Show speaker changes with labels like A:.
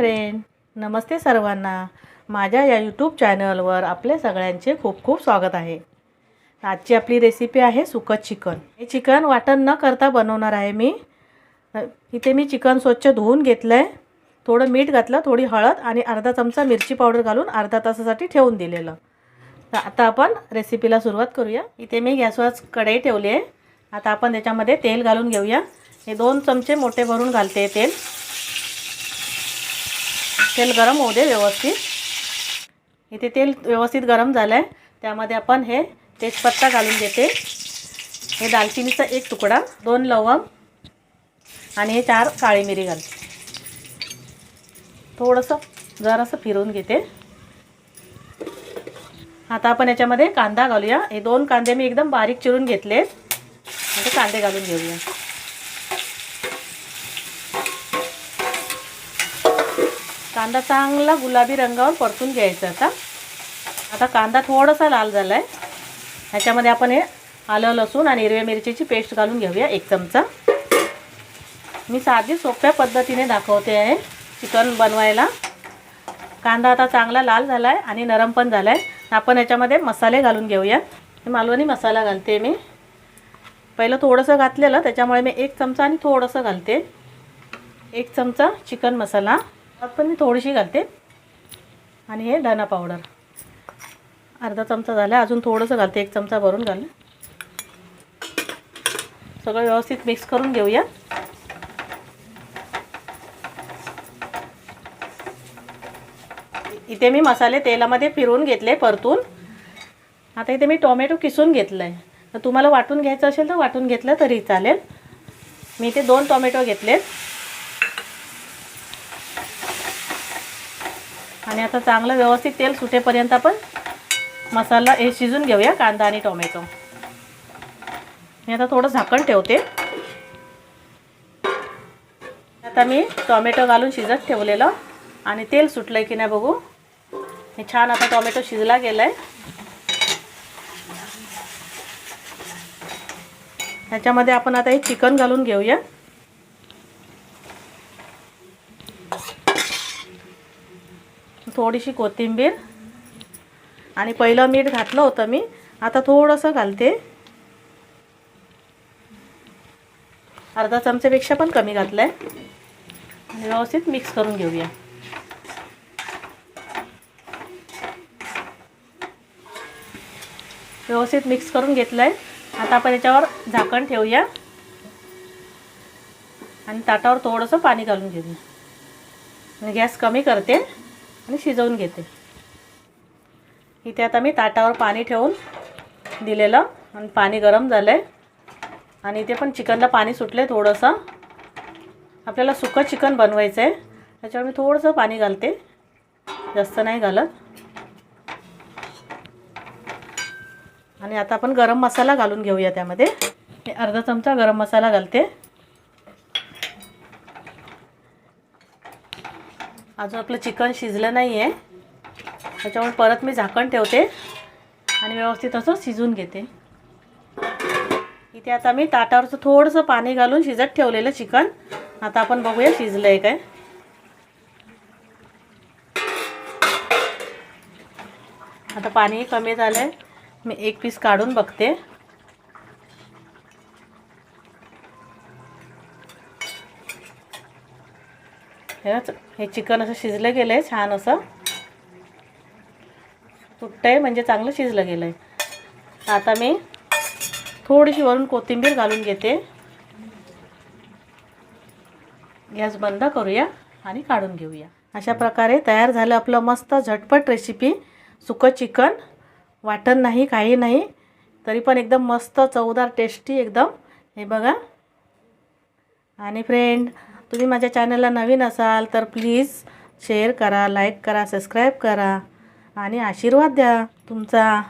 A: Friend नमस्ते सर्वांना. माझ्या या यूट्यूब चॅनलवर आपल्या सगळ्यांचे खूप खूप स्वागत आहे. आजची आपली रेसिपी आहे सुकं चिकन. हे चिकन वाटण न करता बनवणार आहे मी. इथे मी चिकन स्वच्छ धुवून घेतलं आहे थोडं मीठ घातलं थोडी हळद आणि अर्धा चमचा मिरची पावडर घालून अर्धा तासासाठी ठेवून दिलेलं. तर आता आपण रेसिपीला सुरुवात करूया. इथे मी गॅसवर कढई ठेवली आहे. आता आपण त्याच्यामध्ये तेल घालून घेऊया. हे दोन चमचे मोठे भरून घालते तेल. तेल गरम होऊ दे व्यवस्थित. इथे तेल व्यवस्थित गरम झालं आहे त्यामध्ये आपण हे तेजपत्ता घालून घेते. हे दालचिनीचा एक तुकडा दोन लवंग आणि हे चार काळी मिरी घालते थोडंसं जरासं फिरवून घेते. आता आपण याच्यामध्ये कांदा घालूया. हे दोन कांदे मी एकदम बारीक चिरून घेतले आता कांदे घालून घेऊया. कांदा चांगला गुलाबी रंगावर परतून घ्यायचा आता. आता कांदा थोडासा लाल झाला आहे ह्याच्यामध्ये आपण हे आलं लसूण आणि हिरव्या मिरचीची पेस्ट घालून घेऊया एक चमचा. मी साधी सोप्या पद्धतीने दाखवते आहे चिकन बनवायला. कांदा आता चांगला लाल झाला आहे आणि नरम पण झाला आहे आपण याच्यामध्ये मसाले घालून घेऊया. मालवणी मसाला घालते मी. पहिलं थोडंसं घातलेलं त्याच्यामुळे मी एक चमचा आणि थोडंसं घालते. एक चमचा चिकन मसाला. पण मी थोडीशी घालते. आणि हे धना पावडर अर्धा चमचा झाला अजून थोडंसं घालते एक चमचा भरून घाल सगळं व्यवस्थित मिक्स करून घेऊया. इथे मी मसाले तेलामध्ये फिरवून घेतले परतून. आता इथे मी टोमॅटो किसून घेतलं आहे तर तुम्हाला वाटून घ्यायचं असेल तर वाटून घेतलं तरी चालेल. मी इथे दोन टोमॅटो घेतलेत. आणि आता चांगलं व्यवस्थित तेल सुटेपर्यंत आपण मसाला हे शिजून घेऊया कांदा आणि टोमॅटो. मी आता थोडं झाकण ठेवते. आता मी टोमॅटो घालून शिजत ठेवलेलं आणि तेल सुटलं आहे की नाही बघू. हे छान आता टोमॅटो शिजला गेला आहे ह्याच्यामध्ये आपण आता हे चिकन घालून घेऊया. थोडीशी कोथिंबीर आणि पहिलं मीठ घातलं होतं मी. आता थोडंसं घालते. अर्धा चमच्यापेक्षा पण कमी घातलं आहे आणि व्यवस्थित मिक्स करून घेऊया. व्यवस्थित मिक्स करून घेतलं आहे आता आपण याच्यावर झाकण ठेवूया. आणि ताटावर थोडंसं पाणी घालून घेऊया. गॅस कमी करते. आणि शिजवून घेते. इथे आता मी ताटावर पाणी ठेवून दिलेलं आणि पाणी गरम झालं आहे आणि इथे पण चिकनला पाणी सुटलं आहे थोडंसं. आपल्याला सुकं चिकन बनवायचं आहे त्याच्यावर मी थोडंसं पाणी घालते. जास्त नाही घालत. आणि आता आपण गरम मसाला घालून घेऊया त्यामध्ये. हे अर्धा चमचा गरम मसाला घालते. अजून आपलं चिकन शिजलं नाही आहे त्याच्यामुळे परत मी झाकण ठेवते आणि व्यवस्थित असं शिजून घेते. इथे आता मी ताटावरचं थोडंसं पाणी घालून शिजत ठेवलेलं चिकन. आता आपण बघूया शिजलं आहे काय. आता पाणी कमी झालं आहे मी एक पीस काढून बघते. हे हे चिकन असं शिजलं गेलं आहे छान असं. तुटतं आहे म्हणजे चांगलं शिजलं गेलं आहे आता मी थोडीशी वरून कोथिंबीर घालून घेते. गॅस बंद करूया आणि काढून घेऊया. अशा प्रकारे तयार झालं आपलं मस्त झटपट रेसिपी सुकं चिकन वाटण नाही काही नाही. तरी पण एकदम मस्त चवदार टेस्टी एकदम. हे बघा. आणि फ्रेंड तुम्ही माझ्या चॅनलला नवीन असाल तर प्लीज शेअर करा लाईक करा सबस्क्राईब करा आणि आशीर्वाद द्या तुमचा.